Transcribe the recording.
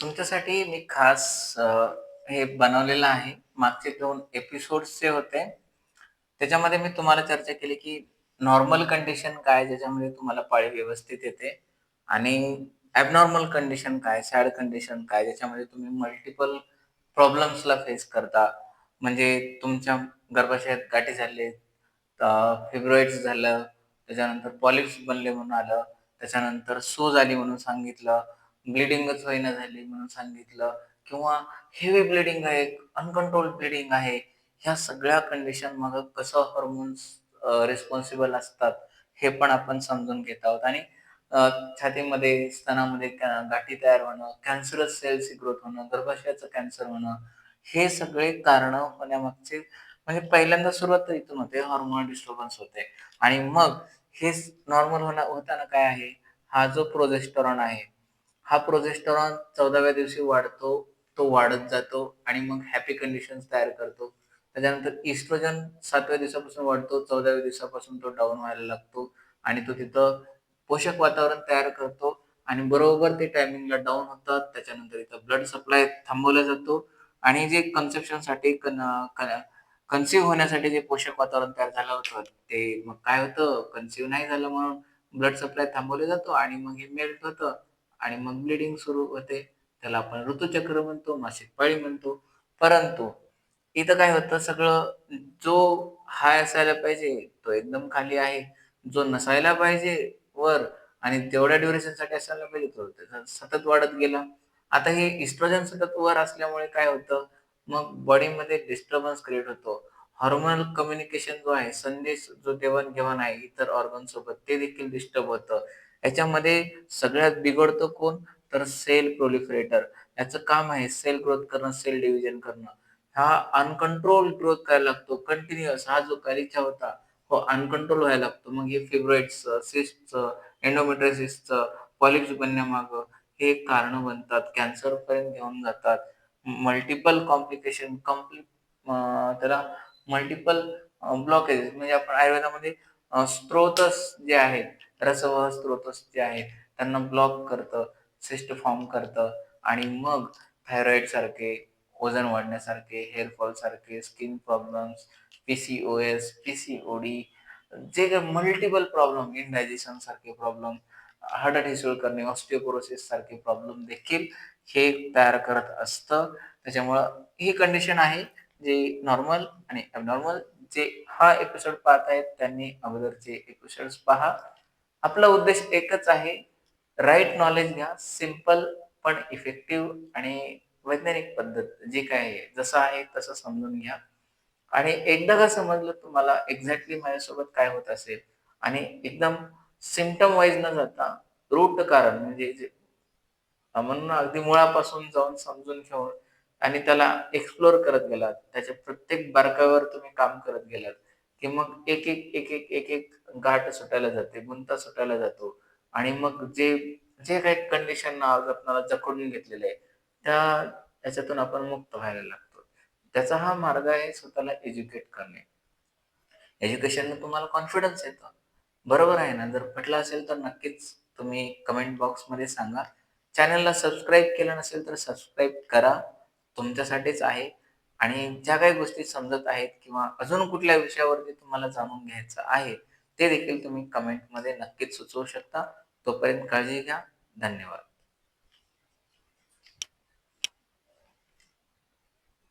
तुमच्यासाठी मी खास हे बनवलेलं आहे. मागचे दोन एपिसोड्सचे होते, त्याच्यामध्ये मी तुम्हाला चर्चा केली, की नॉर्मल कंडिशन काय ज्याच्यामध्ये तुम्हाला पाळी व्यवस्थित येते आणि ॲबनॉर्मल कंडिशन काय, सॅड कंडिशन काय ज्याच्यामध्ये तुम्ही मल्टिपल प्रॉब्लेम्सला फेस करता. म्हणजे तुमच्या गर्भाशयात गाठी झाले, अ, फिब्रॉइड्स झालं, त्याच्यानंतर पॉलिप्स बनले म्हणून आलं, त्याच्यानंतर सूज आली म्हणून सांगितलं, ब्लीडिंगच होईना झाली म्हणून सांगितलं. किंवा हेवी ब्लीडिंग आहे, अनकंट्रोल ब्लीडिंग आहे. ह्या सगळ्या कंडिशन मागं कसं हॉर्मोन्स रिस्पॉन्सिबल असतात, हे पण आपण समजून घेत आहोत. आणि छातीमध्ये, स्तनामध्ये गाठी तयार होणं, कॅन्सरस सेल्स ग्रोथ होणं, गर्भाशयाचं कॅन्सर होणं, हे सगळे कारणं होण्यामागचे म्हणजे पहिल्यांदा सुरुवात तर इथून होते, हॉर्मोन डिस्टर्बन्स होते. आणि मग हे नॉर्मल होणं होताना काय आहे, हा जो प्रोजेस्टरॉन आहे, हा प्रोजेस्टेरॉन 14व्या दिवशी वाढतो, तो वाढत जातो आणि मग हॅपी कंडिशन्स तयार करतो. त्याच्यानंतर इस्ट्रोजन सातव्या दिवसापासून वाढतो, 14व्या दिवसापासून तो डाऊन व्हायला लागतो आणि तो तिथं पोषक वातावरण तयार करतो आणि बरोबर ते टायमिंगला डाऊन होतात. त्याच्यानंतर इथं ब्लड सप्लाय थांबवला जातो आणि जे कन्सेप्शनसाठी कन क कन्सिव्ह होण्यासाठी जे पोषक वातावरण तयार झालं होतं, ते मग काय होतं, कन्सिव्ह नाही झालं म्हणून ब्लड सप्लाय थांबवले जातो आणि मग हे मेल्ट होतं आणि मग ब्लीडिंग सुरू होते. त्याला आपण ऋतुचक्र म्हणतो, मासिक पाळी म्हणतो. परंतु इथं काय होतं सगळं जो हाय असायला पाहिजे, तो एकदम खाली आहे. जो नसायला पाहिजे वर आणि तेवढ्या ड्युरेशनसाठी असायला पाहिजे, तो सतत वाढत गेला. आता हे इस्ट्रोजन सतत वर असल्यामुळे काय होतं, मग बॉडीमध्ये डिस्टर्बन्स क्रिएट होतो. हॉर्मोनल कम्युनिकेशन जो आहे, संदेश जो देवाण-घेवाण आहे इतर ऑर्गन सोबत, ते देखील डिस्टर्ब होतं. याच्यामध्ये सगळ्यात बिघडतो कोण? तर सेल प्रोलिफरेटर. याचं काम आहे सेल ग्रोथ करणं, सेल डिव्हिजन करणं. हा अनकंट्रोल ग्रोथ करायला लागतो. कंटिन्युअस हा जो गालिचा होता, हो अनकंट्रोल व्हायला लागतो. मग हे फिब्रॉइडचं सिस्टचं, एंडोमेट्रियोसिसचं, पॉलिप्स बनण्यामागं हे कारण बनतात. कॅन्सरपर्यंत घेऊन जातात. मल्टिपल कॉम्प्लिकेशन कंप्लीट त्याला मल्टिपल ब्लॉकेज म्हणजे आपण आयुर्वेदामध्ये स्त्रोतस जे आहेत, रसवह स्त्रोत जे आहेत, त्यांना ब्लॉक करतं, सिस्ट फॉर्म करतं आणि मग थायरॉइड सारखे, वजन वाढण्यासारखे, हेअर फॉल सारखे, स्किन प्रॉब्लेम्स, पी-सी-ओ-एस, पी-सी-ओ-डी जे काही मल्टिपल प्रॉब्लेम, इनडायजेशन सारखे प्रॉब्लेम, हाडं ठिसूळ करणे, ऑस्टिओपोरोसिस सारखे प्रॉब्लेम देखील हे तयार करत असतं. त्याच्यामुळं ही कंडिशन आहे, जे नॉर्मल आणि अबनॉर्मल जे हा एपिसोड पाहत आहेत, त्यांनी अगोदरचे एपिसोड पहा. आपला उद्देश एकच आहे, राईट नॉलेज घ्या. सिंपल पण इफेक्टिव्ह आणि वैज्ञानिक पद्धत जे काही आहे, जसं आहे तसं समजून घ्या आणि एकदा का समजलं तुम्हाला एक्झॅक्टली माझ्यासोबत काय होत असेल आणि एकदम सिमटम वाईज न जाता रूट कारण म्हणजे जे म्हणून अगदी मुळापासून जाऊन समजून घेऊन आणि त्याला एक्सप्लोर करत गेलात, त्याच्या प्रत्येक बारकावर तुम्ही काम करत गेलात, की मग एक, एक, एक, एक, एक, एक गाठ सुटायला जाते, गुंता सुटायला जातो आणि मग जे जे काही कंडिशन आपल्याला जखडून घेतलेलं आहे, त्या त्याच्यातून आपण मुक्त व्हायला लागतो. त्याचा हा मार्ग आहे स्वतःला एज्युकेट करणे. एज्युकेशन तुम्हाला कॉन्फिडन्स येतो. बरोबर आहे ना? जर पटला असेल तर नक्कीच तुम्ही कमेंट बॉक्समध्ये सांगा. चॅनलला सबस्क्राईब केलं नसेल तर सबस्क्राईब करा. तुमच्यासाठीच आहे आणि ज्या काही गोष्टी समजत आहेत किंवा अजून कुठल्या विषयावरती तुम्हाला जाणून घ्यायचं आहे, ते देखील तुम्ही कमेंटमध्ये नक्कीच सुचवू शकता. तोपर्यंत काळजी घ्या. धन्यवाद.